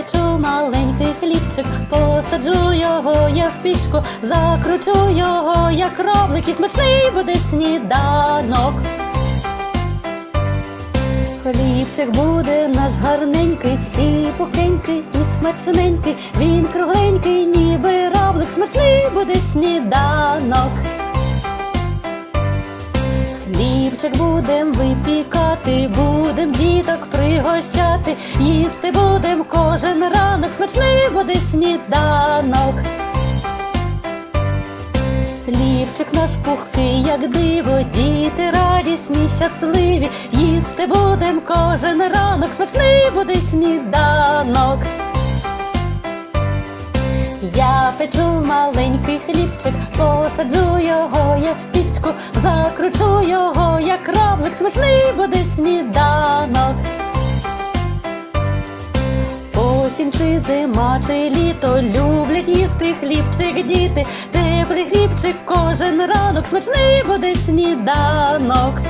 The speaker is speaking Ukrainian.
печу маленький хлібчик, посаджу його я в пічку, закручу його, як равлик, і смачний буде сніданок. Хлібчик буде наш гарненький, і пухенький, і смачненький. Він кругленький, ніби равлик, смачний буде сніданок. Хлібчик будем випікати, пригощати, їсти будем кожен ранок, смачний буде сніданок. Хлібчик наш пухкий, як диво, діти радісні, щасливі, їсти будем кожен ранок, смачний буде сніданок. Я печу маленький хлібчик, посаджу його я в пічку, закручу його, як равлик, смачний буде сніданок. Осінь чи зима, чи літо люблять їсти хлібчик діти, теплий хлібчик кожен ранок, смачний буде сніданок.